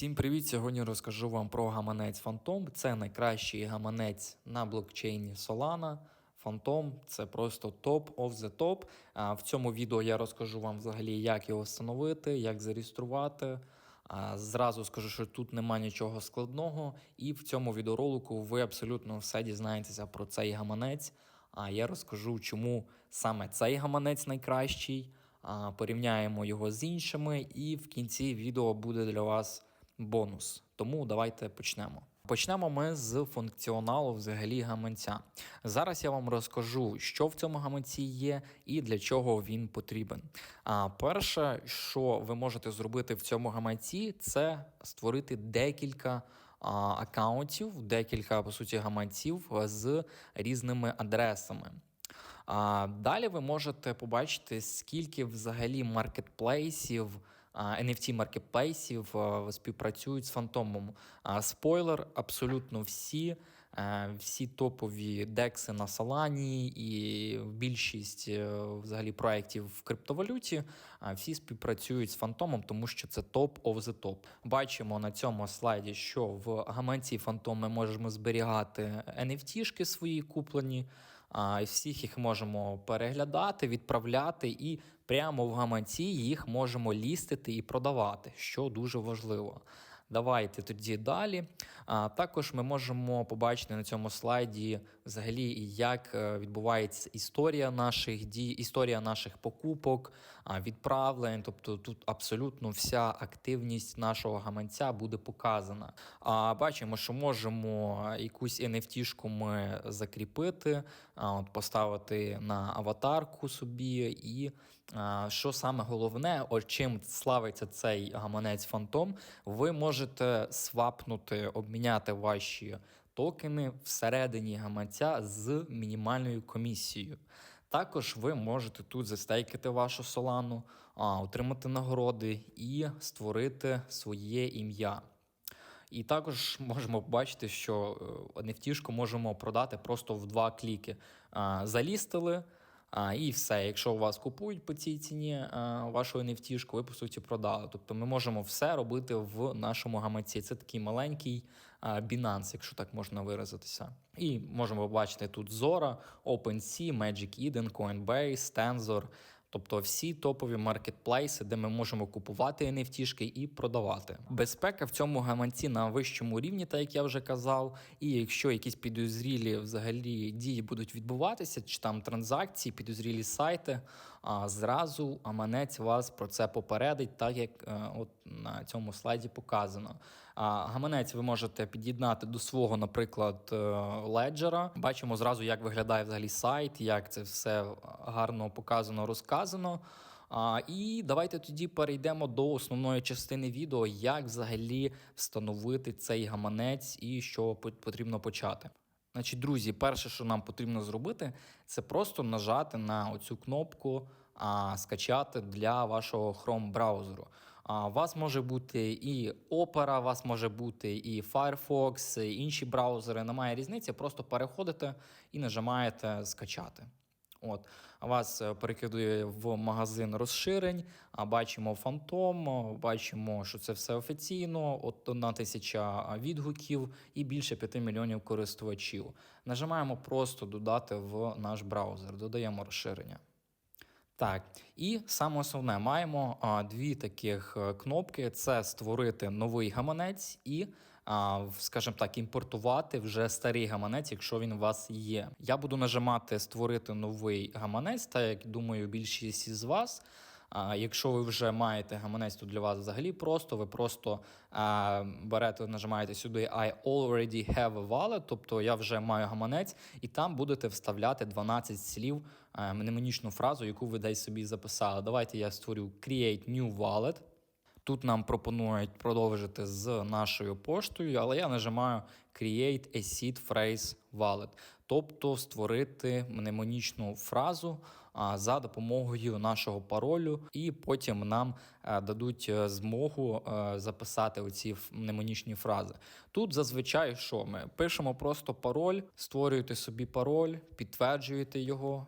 Всім привіт! Сьогодні розкажу вам про гаманець Phantom. Це найкращий гаманець на блокчейні Solana. Phantom – це просто топ of the. А В цьому відео я розкажу вам взагалі, як його встановити, як зареєструвати. Зразу скажу, що тут немає нічого складного, і в цьому відеоролику ви абсолютно все дізнаєтеся про цей гаманець. А я розкажу, чому саме цей гаманець найкращий. Порівняємо його з іншими, і в кінці відео буде для вас бонус. Тому давайте почнемо. Почнемо ми з функціоналу взагалі гаманця. Зараз я вам розкажу, що в цьому гаманці є і для чого він потрібен. А перше, що ви можете зробити в цьому гаманці, це створити декілька акаунтів, декілька по суті гаманців з різними адресами. А далі ви можете побачити, скільки взагалі маркетплейсів, NFT маркетплейсів співпрацюють з фантомом. Спойлер, абсолютно всі, е, всі топові декси на Солані і більшість е, взагалі проєктів в криптовалюті, всі співпрацюють з фантомом, тому що це топ of the top. Бачимо на цьому слайді, що в гаманці фантом ми можемо зберігати NFT-шки свої куплені. А, Всіх їх можемо переглядати, відправляти, і прямо в гаманці їх можемо лістити і продавати, що дуже важливо. Давайте тоді далі. А, Також ми можемо побачити на цьому слайді взагалі, як е, відбувається історія наших дій, історія наших покупок, відправлень. Тобто тут абсолютно вся активність нашого гаманця буде показана. А бачимо, що можемо якусь NFT-шку ми закріпити, от поставити на аватарку собі. І що саме головне, о чим славиться цей гаманець Фантом, ви можете свапнути, обміняти ваші токени всередині гаманця з мінімальною комісією. Також ви можете тут застейкати вашу солану, отримати нагороди і створити своє ім'я. І також можемо побачити, що NFT можемо продати просто в два кліки. Залістили. А, І все, якщо у вас купують по цій ціні вашу NFT, ви по суті продали. Тобто ми можемо все робити в нашому гаманці. Це такий маленький Binance, якщо так можна виразитися. І можемо побачити тут Zora, OpenSea, Magic Eden, Coinbase, Tensor. Тобто всі топові маркетплейси, де ми можемо купувати NFT і продавати. Безпека в цьому гаманці на вищому рівні, так як я вже казав. І якщо якісь підозрілі взагалі дії будуть відбуватися, чи там транзакції, підозрілі сайти, а зразу аманець вас про це попередить, так як е, от на цьому слайді показано. А гаманець ви можете під'єднати до свого, наприклад, е, леджера. Бачимо зразу, як виглядає взагалі сайт, як це все гарно показано, розказано. А, І давайте тоді перейдемо до основної частини відео, як взагалі встановити цей гаманець і що потрібно почати. Значить, друзі, перше, що нам потрібно зробити, це просто нажати на оцю кнопку а, скачати для вашого Chrome браузеру. А, У вас може бути і Opera, у вас може бути і Firefox, і інші браузери. Немає різниці, просто переходите і нажимаєте скачати. От, Вас е, перекидує в магазин розширень, а бачимо фантом, бачимо, що це все офіційно, от одна тисяча відгуків і більше 5 мільйонів користувачів. Нажимаємо просто додати в наш браузер, додаємо розширення. Так, і саме основне, маємо а, дві таких е, кнопки: це створити новий гаманець і, скажімо так, імпортувати вже старий гаманець, якщо він у вас є. Я буду нажимати Створити новий гаманець, так як думаю, більшість із вас. А якщо ви вже маєте гаманець, то для вас взагалі просто ви просто а, берете, нажимаєте сюди I already have a wallet, тобто я вже маю гаманець, і там будете вставляти 12 слів а, мнемонічну фразу, яку ви десь собі записали. Давайте я створю Create New Wallet. Тут нам пропонують продовжити з нашою поштою, але я нажимаю Create a Seed Phrase Wallet, тобто створити мнемонічну фразу за допомогою нашого паролю, і потім нам е, дадуть е, змогу е, записати оці мнемонічні фрази. Тут зазвичай що ми пишемо просто пароль, створюєте собі пароль, підтверджуєте його.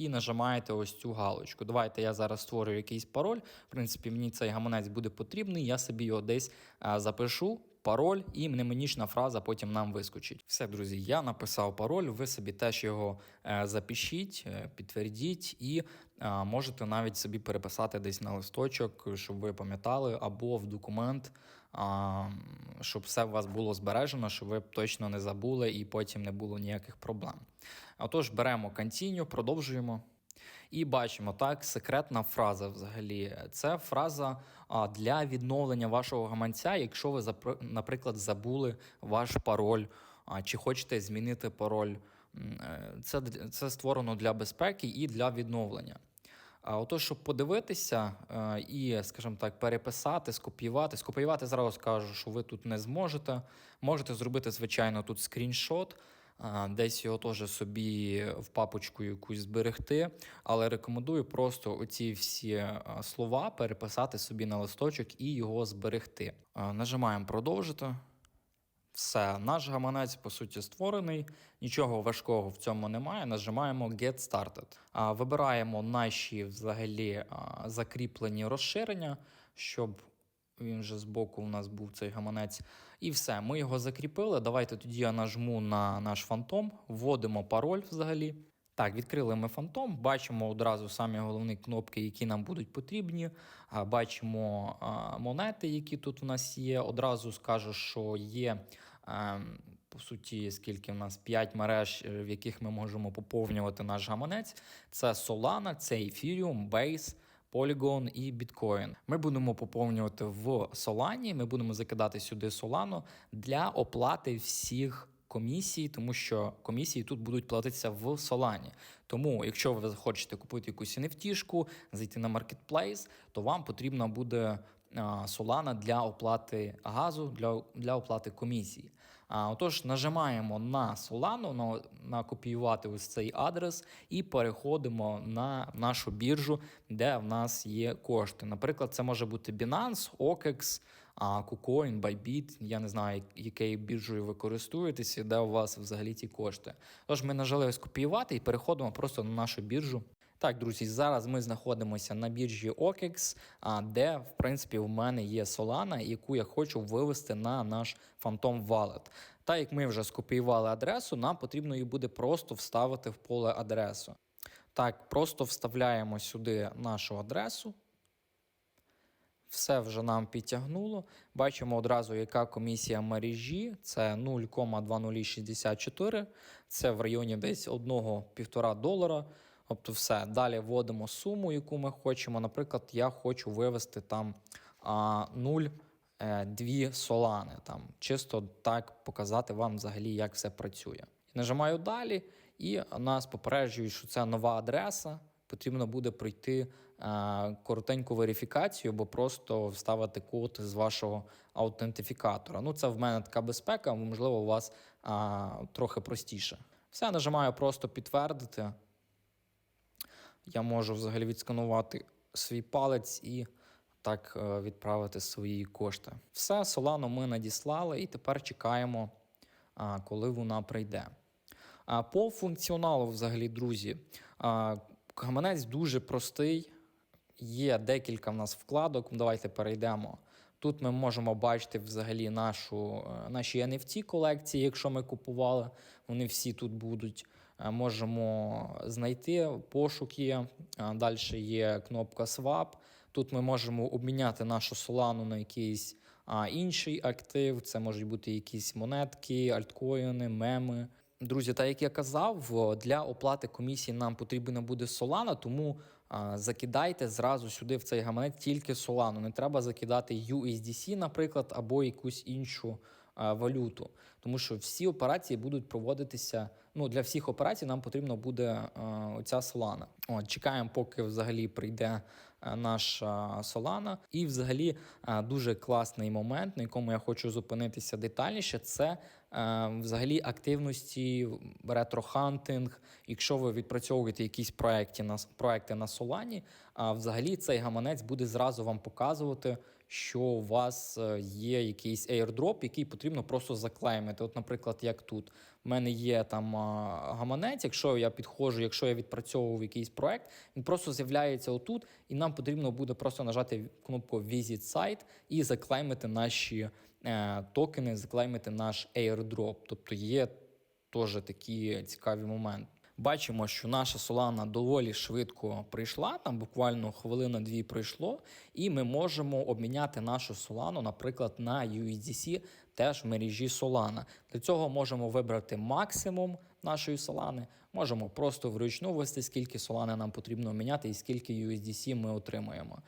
І нажимаєте ось цю галочку. Давайте я зараз створю якийсь пароль. В принципі, мені цей гаманець буде потрібний. Я собі його десь запишу. Пароль і мнемонічна фраза потім нам вискочить. Все, друзі, я написав пароль. Ви собі теж його е, запишіть, е, підтвердіть і е, можете навіть собі переписати десь на листочок, щоб ви пам'ятали, або в документ, щоб все у вас було збережено, щоб ви точно не забули і потім не було ніяких проблем. Отож, беремо Continue, продовжуємо. І бачимо так, секретна фраза взагалі. Це фраза для відновлення вашого гаманця, якщо ви, наприклад, забули ваш пароль, чи хочете змінити пароль. Е, Це, це створено для безпеки і для відновлення. А отож, щоб подивитися е, і, скажімо так, переписати, скопіювати. Скопіювати зразу скажу, що ви тут не зможете. Можете зробити, звичайно, тут скріншот, а, десь його теж собі в папочку якусь зберегти. Але рекомендую просто оці всі е, слова переписати собі на листочок і його зберегти. Е, Нажимаємо продовжити. Все, наш гаманець по суті створений. Нічого важкого в цьому немає. Нажимаємо Get Started. А, Вибираємо наші взагалі закріплені розширення, щоб він вже збоку у нас був цей гаманець. І все, ми його закріпили. Давайте тоді я нажму на наш фантом, вводимо пароль взагалі. Так, відкрили ми фантом, бачимо одразу самі головні кнопки, які нам будуть потрібні. Бачимо монети, які тут у нас є. Одразу скажу, що є. Ем, По суті, скільки в нас 5 мереж, е, в яких ми можемо поповнювати наш гаманець. Це Solana, це Ethereum, Base, Polygon і Bitcoin. Ми будемо поповнювати в Solana, ми будемо закидати сюди Solana для оплати всіх комісій, тому що комісії тут будуть платитися в Solana. Тому, якщо ви захочете купити якусь NFT, зайти на маркетплейс, то вам потрібна буде а, Solana для оплати газу, для, для оплати комісії. Отож, нажимаємо на Solana, на, на копіювати ось цей адрес і переходимо на нашу біржу, де в нас є кошти. Наприклад, це може бути Binance, OKEX, KuCoin, Bybit, я не знаю, якою біржею ви користуєтеся, де у вас взагалі ті кошти. Тож ми нажали скопіювати і переходимо просто на нашу біржу. Так, друзі, зараз ми знаходимося на біржі OKEX, де, в принципі, в мене є Solana, яку я хочу вивести на наш Phantom Wallet. Так як ми вже скопіювали адресу, нам потрібно її буде просто вставити в поле адресу. Так, просто вставляємо сюди нашу адресу. Все вже нам підтягнуло. Бачимо одразу, яка комісія мережі. Це 0,2064. Це в районі десь 1-1,5 долара. Тобто все. Далі вводимо суму, яку ми хочемо. Наприклад, я хочу вивести там 0,2 солани. Там, чисто так показати вам взагалі, як все працює. Нажимаю далі, і нас попереджують, що це нова адреса. Потрібно буде пройти е, коротеньку верифікацію, або просто вставити код з вашого аутентифікатора. Ну, це в мене така безпека, можливо, у вас е, трохи простіше. Все, нажимаю просто підтвердити. Я можу взагалі відсканувати свій палець і так е, відправити свої кошти. Все, Solano ми надіслали і тепер чекаємо, коли вона прийде. По функціоналу, взагалі, друзі, гаманець дуже простий. Є декілька в нас вкладок. Давайте перейдемо. Тут ми можемо бачити взагалі нашу, е, наші NFT колекції, якщо ми купували, вони всі тут будуть. Е, Можемо знайти пошук є. Далі є кнопка Swap. Тут ми можемо обміняти нашу Solana на якийсь інший актив. Це можуть бути якісь монетки, альткоїни, меми. Друзі, так як я казав, для оплати комісії нам потрібна буде Solana, тому закидайте зразу сюди в цей гаманець тільки Solana. Не треба закидати USDC, наприклад, або якусь іншу валюту. Тому що всі операції будуть проводитися. Ну, для всіх операцій нам потрібно буде а, оця Solana. От, чекаємо, поки взагалі прийде наша Solana. І взагалі а, дуже класний момент, на якому я хочу зупинитися детальніше, це взагалі активності, ретро-хантинг. Якщо ви відпрацьовуєте якісь проекти на проекти на Solana, а взагалі цей гаманець буде зразу вам показувати, що у вас е, є якийсь airdrop, який потрібно просто заклеймити. От, наприклад, як тут. У мене є там гаманець, якщо я підходжу, якщо я відпрацьовував якийсь проект, він просто з'являється отут, і нам потрібно буде просто нажати кнопку Visit Site і заклеймити наші е, токени, заклеймити наш airdrop. Тобто є теж такі цікаві моменти. Бачимо, що наша Solana доволі швидко прийшла, там буквально хвилина-дві пройшло, і ми можемо обміняти нашу Solana, наприклад, на USDC теж в мережі Solana. Для цього можемо вибрати максимум нашої Solana, можемо просто вручну ввести, скільки Solana нам потрібно обміняти і скільки USDC ми отримуємо.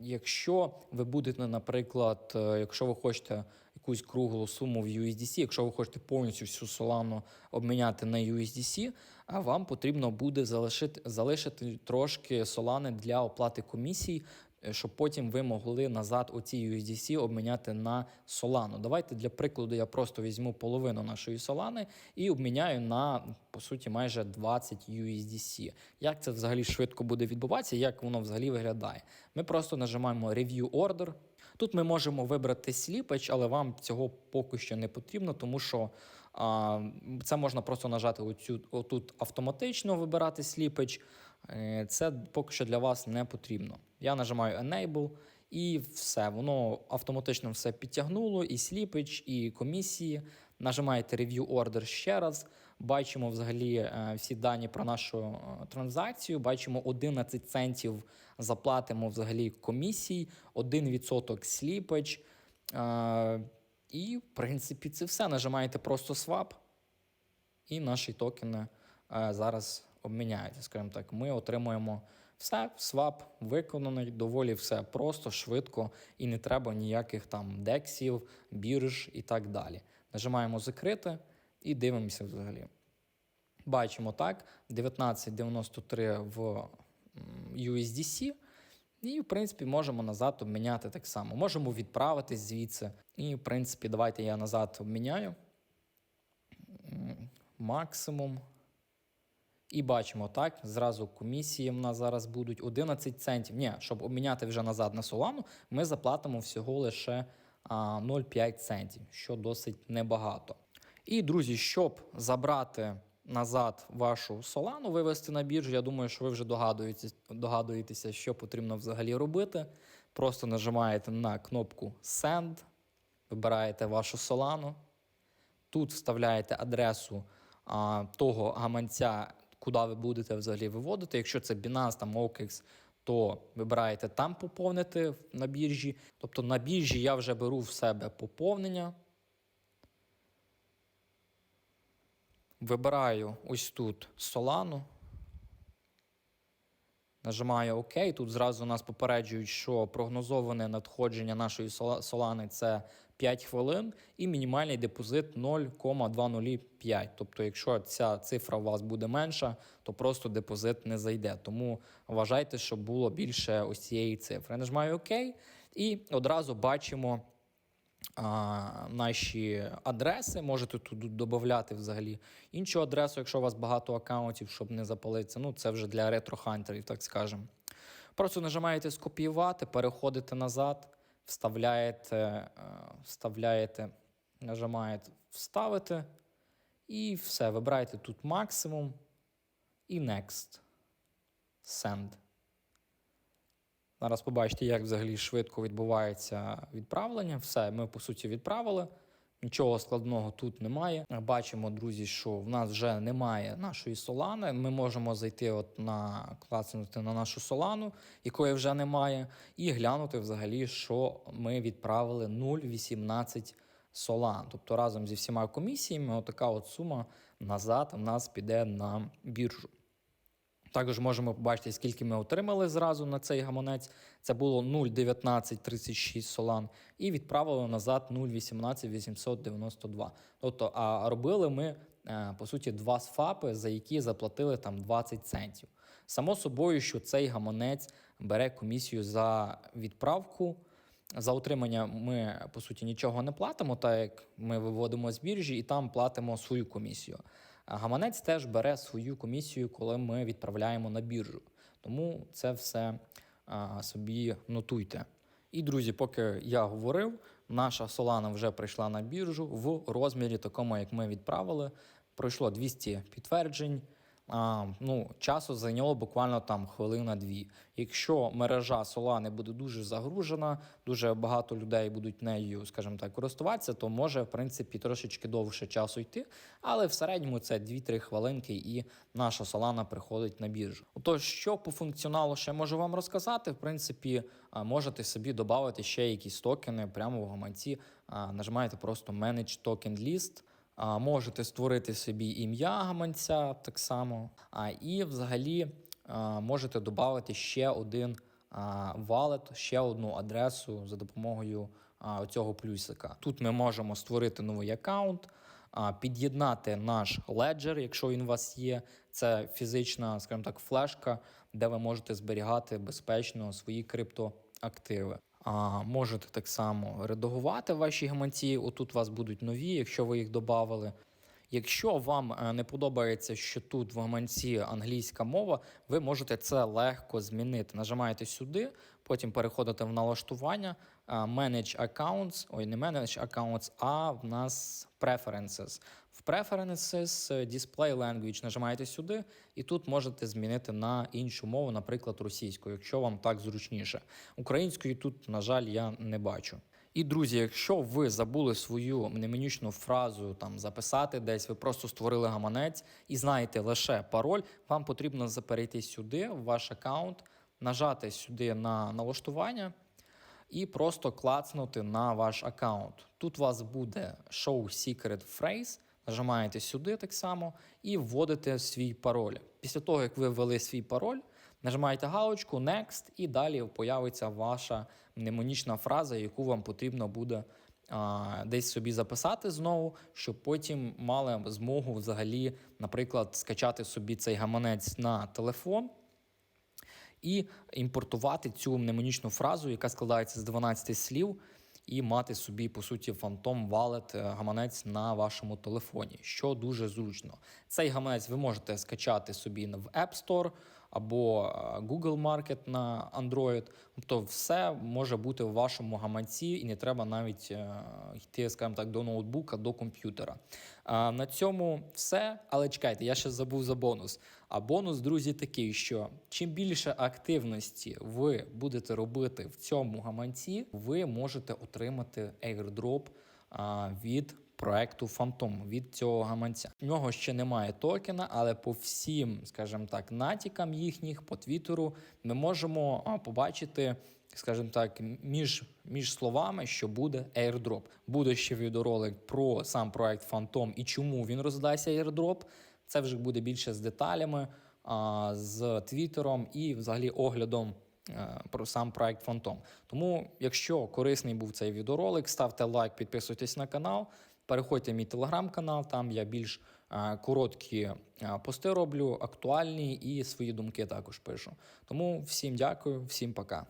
Якщо ви будете, наприклад, е, якщо ви хочете якусь круглу суму в USDC, якщо ви хочете повністю всю Solana обміняти на USDC, вам потрібно буде залишити, залишити трошки Solana для оплати комісій, щоб потім ви могли назад оці USDC обміняти на Solana. Давайте для прикладу я просто візьму половину нашої Solana і обміняю на, по суті, майже 20 USDC. Як це взагалі швидко буде відбуватися, як воно взагалі виглядає? Ми просто нажимаємо Review Order. Тут ми можемо вибрати сліпач, але вам цього поки що не потрібно, тому що а, це можна просто нажати оцю, отут автоматично вибирати сліпач. Е, Це поки що для вас не потрібно. Я нажимаю Enable і все. Воно автоматично все підтягнуло, і сліпач, і комісії. Нажимаєте Review Order ще раз. Бачимо взагалі е, всі дані про нашу е, транзакцію. Бачимо 11 центів заплатимо взагалі комісій, 1% сліпач. Е, І, в принципі, це все. Нажимаєте просто swap, і наші токени зараз обміняються. Скажімо так, ми отримуємо все, свап виконаний, доволі все просто, швидко і не треба ніяких там дексів, бірж і так далі. Нажимаємо закрити і дивимося взагалі. Бачимо так, 1993 в USDC. І, в принципі, можемо назад обміняти так само. Можемо відправитись звідси. І, в принципі, давайте я назад обміняю. Максимум. І бачимо так, зразу комісії в нас зараз будуть 11 центів. Ні, щоб обміняти вже назад на Solana, ми заплатимо всього лише 0,5 центів, що досить небагато. І, друзі, щоб забрати назад вашу Solana, вивести на біржу, я думаю, що ви вже догадуєтеся, догадуєтеся, що потрібно взагалі робити. Просто нажимаєте на кнопку Send, вибираєте вашу Solana. Тут вставляєте адресу а, того гаманця, куди ви будете взагалі виводити. Якщо це Binance, там OKX, то вибираєте там поповнити на біржі. Тобто на біржі я вже беру в себе поповнення. Вибираю ось тут Solana. Нажимаю ОК. Тут зразу нас попереджують, що прогнозоване надходження нашої Solana – це 5 хвилин і мінімальний депозит 0,205. Тобто, якщо ця цифра у вас буде менша, то просто депозит не зайде. Тому вважайте, щоб було більше ось цієї цифри. Нажимаю ОК і одразу бачимо а, наші адреси. Можете тут додати взагалі іншу адресу, якщо у вас багато аккаунтів, щоб не запалитися. Ну, це вже для ретро-хантерів, так скажемо. Просто нажимаєте скопіювати, переходите назад, вставляєте, е, вставляєте, нажимаєте вставити. І все. Вибираєте тут максимум і next. Send. Зараз побачите, як взагалі швидко відбувається відправлення. Все, ми по суті відправили. Нічого складного тут немає. Бачимо, друзі, що в нас вже немає нашої солани. Ми можемо зайти от на клацнути на нашу солану, якої вже немає, і глянути взагалі, що ми відправили 0,18 солан. Тобто разом зі всіма комісіями, отака от сума назад в нас піде на біржу. Також можемо побачити, скільки ми отримали зразу на цей гаманець. Це було 0,1936 солан, і відправили назад 0,18892. Тобто, а робили ми е, по суті два сфапи, за які заплатили там 20 центів. Само собою, що цей гаманець бере комісію за відправку. За утримання ми по суті нічого не платимо, так як ми виводимо з біржі і там платимо свою комісію. Гаманець теж бере свою комісію, коли ми відправляємо на біржу. Тому це все собі нотуйте. І друзі, поки я говорив, наша Solana вже прийшла на біржу в розмірі такому, як ми відправили. Пройшло 200 підтверджень. А, ну, часу зайняло буквально там хвилина-дві. Якщо мережа Solana буде дуже загружена, дуже багато людей будуть нею, скажімо так, користуватися, то може в принципі трошечки довше часу йти. Але в середньому це 2-3 хвилинки, і наша Solana приходить на біржу. Отож, що по функціоналу ще можу вам розказати? В принципі, можете собі додати ще якісь токени прямо в гаманці. Нажимаєте просто Manage Token List. А, Можете створити собі ім'я гаманця так само. А, І взагалі а, можете додати ще один валет, ще одну адресу за допомогою а, цього плюсика. Тут ми можемо створити новий аккаунт, під'єднати наш леджер, якщо він у вас є. Це фізична, скажімо так, флешка, де ви можете зберігати безпечно свої криптоактиви. А, можете так само редагувати ваші гаманці. Отут у вас будуть нові, якщо ви їх додали. Якщо вам е, не подобається, що тут в гаманці англійська мова, ви можете це легко змінити. Нажимаєте сюди, потім переходите в налаштування, е, Manage Accounts, ой, не Manage Accounts, а в нас Preferences. В Preferences Display Language нажимаєте сюди, і тут можете змінити на іншу мову, наприклад, російську, якщо вам так зручніше. Української тут, на жаль, я не бачу. І друзі, якщо ви забули свою мнемонічну фразу там записати десь, ви просто створили гаманець і знаєте лише пароль, вам потрібно перейти сюди, в ваш аккаунт, нажати сюди на налаштування і просто клацнути на ваш аккаунт. Тут у вас буде Show Secret Phrase, нажимаєте сюди так само і вводите свій пароль. Після того, як ви ввели свій пароль, Нажимаєте галочку Next, і далі появиться ваша мнемонічна фраза, яку вам потрібно буде а, десь собі записати знову, щоб потім мали змогу взагалі, наприклад, скачати собі цей гаманець на телефон. І імпортувати цю мнемонічну фразу, яка складається з 12 слів, і мати собі, по суті, фантом валет гаманець на вашому телефоні, що дуже зручно. Цей гаманець ви можете скачати собі в App Store або е, Google Market на Android. Тобто, все може бути в вашому гаманці, і не треба навіть е, йти, скажімо так, до ноутбука, до комп'ютера. На цьому все. Але чекайте, я ще забув за бонус. А бонус, друзі, такий, що чим більше активності ви будете робити в цьому гаманці, ви можете отримати airdrop від проекту Phantom, від цього гаманця. У нього ще немає токена, але по всім, скажімо так, натякам їхніх по Твіттеру ми можемо побачити. Скажімо так, між між словами, що буде airdrop. Буде ще відеоролик про сам проект Phantom і чому він роздасться airdrop. Це вже буде більше з деталями, з твіттером і взагалі оглядом про сам проект Phantom. Тому, якщо корисний був цей відеоролик, ставте лайк, підписуйтесь на канал. Переходьте в мій телеграм-канал, там я більш а, короткі а, пости роблю, актуальні і свої думки також пишу. Тому всім дякую, всім пока.